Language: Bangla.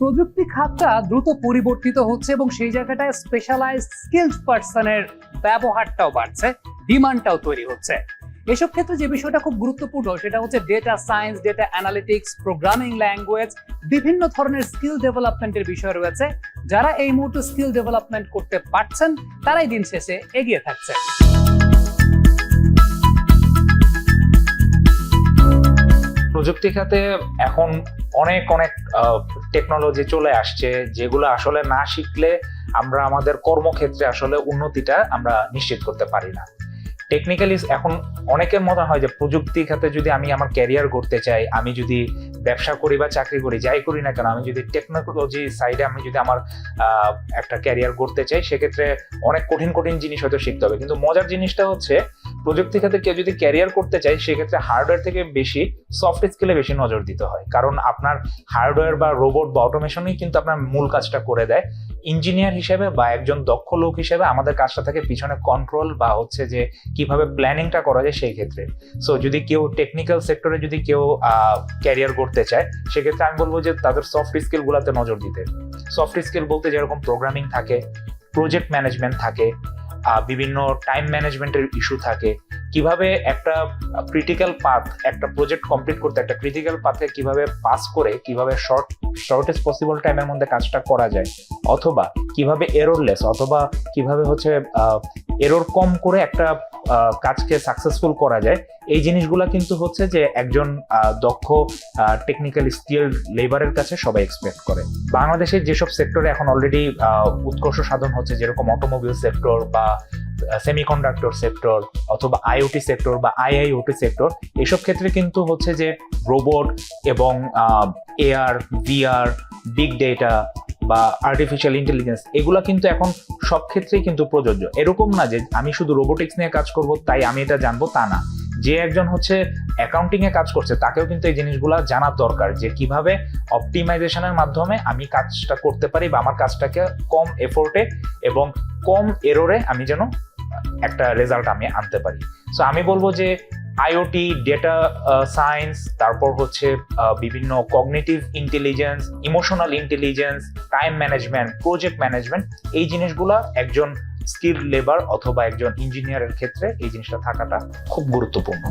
প্রযুক্তি খাতটা দ্রুত পরিবর্তিত হচ্ছে এবং সেই জায়গাটায় স্পেশালাইজ স্কিলড পার্সনের ব্যবহারটাও বাড়ছে ডিমান্ডটাও তৈরি হচ্ছে। এসব ক্ষেত্রে যে বিষয়টা খুব গুরুত্বপূর্ণ, সেটা হচ্ছে data science data analytics programming language বিভিন্ন ধরনের স্কিল ডেভেলপমেন্টের বিষয় রয়েছে। যারা এই মুহূর্তে স্কিল ডেভেলপমেন্ট করতে পারছেন, তারাই দিন শেষে এগিয়ে থাকছে। প্রযুক্তি খাতে এখন অনেক অনেক টেকনোলজি চলে আসছে, যেগুলো আসলে না শিখলে আমরা আমাদের কর্মক্ষেত্রে আসলে উন্নতিটা আমরা নিশ্চিত করতে পারি না। টেকনিক্যালি এখন অনেকের মনে হয় যে প্রযুক্তি খাতে যদি আমি আমার ক্যারিয়ার করতে চাই, আমি যদি ব্যবসা করি বা চাকরি করি, যাই করি না কেন, আমি যদি টেকনোলজি সাইডে আমি যদি আমার একটা ক্যারিয়ার করতে চাই, সেক্ষেত্রে অনেক কঠিন কঠিন জিনিস হয়তো শিখতে হবে। কিন্তু মজার জিনিসটা হচ্ছে প্রযুক্তি খাতে কেউ যদি ক্যারিয়ার করতে চায়, সেক্ষেত্রে হার্ডওয়্যার থেকে বেশি সফট স্কিলে বেশি নজর দিতে হয়। কারণ আপনার হার্ডওয়্যার বা রোবট বা অটোমেশনই কিন্তু আপনার মূল কাজটা করে দেয়। ইঞ্জিনিয়ার হিসেবে বা একজন দক্ষ লোক হিসেবে আমাদের কাজটা থাকে পিছনে কন্ট্রোল বা হচ্ছে যে কীভাবে প্ল্যানিংটা করা যায় সেই ক্ষেত্রে। সো যদি কেউ টেকনিক্যাল সেক্টরে যদি কেউ ক্যারিয়ার করতে চায়, সেক্ষেত্রে আমি বলব যে তাদের সফট স্কিল গুলাতে নজর দিতে। সফট স্কিল বলতে যেরকম প্রোগ্রামিং থাকে প্রজেক্ট ম্যানেজমেন্ট থাকে বিভিন্ন টাইম ম্যানেজমেন্টের ইস্যু থাকে। কীভাবে একটা ক্রিটিক্যাল পাথ একটা প্রজেক্ট কমপ্লিট করতে, একটা ক্রিটিক্যাল পাথে কীভাবে পাস করে, কীভাবে শর্ট শর্টেস্ট পসিবল টাইমের মধ্যে কাজটা করা যায়, অথবা কীভাবে এররলেস অথবা কীভাবে হচ্ছে এরর কম করে একটা কাজকে সাকসেসফুল করা যায়, এই জিনিসগুলা কিন্তু হচ্ছে যে একজন দক্ষ টেকনিক্যাল স্কিল লেবারের কাছে সবাই এক্সপেক্ট করে। বাংলাদেশের যেসব সেক্টরে এখন অলরেডি উৎকর্ষ সাধন হচ্ছে, যেরকম অটোমোবাইল সেক্টর বা সেমিকন্ডাক্টর সেক্টর অথবা আইওটি সেক্টর বা আইআইওটি সেক্টর এসব ক্ষেত্রে কিন্তু হচ্ছে যে রোবট এবং এআর ভিআর বিগ ডেটা বা আর্টিফিশিয়াল ইন্টেলিজেন্স এগুলা কিন্তু এখন সব ক্ষেত্রেই কিন্তু প্রযোজ্য। এরকম না যে আমি শুধু রোবোটিক্স নিয়ে কাজ করব, তাই আমি এটা জানব তা না। যে একজন হচ্ছে অ্যাকাউন্টিং এ কাজ করছে, তাকেও কিন্তু এই জিনিসগুলো জানার দরকার যে কীভাবে অপটিমাইজেশনের মাধ্যমে আমি কাজটা করতে পারি বা আমার কাজটাকে কম এফোর্টে এবং কম এররে আমি যেন একটা রেজাল্ট আমি আনতে পারি। সো আমি বলব যে আইওটি ডেটা সায়েন্স তারপর হচ্ছে বিভিন্ন cognitive intelligence emotional intelligence time management project management এই জিনিসগুলো একজন স্কিল লেবার অথবা একজন ইঞ্জিনিয়ারের ক্ষেত্রে এই জিনিসটা থাকাটা খুব গুরুত্বপূর্ণ।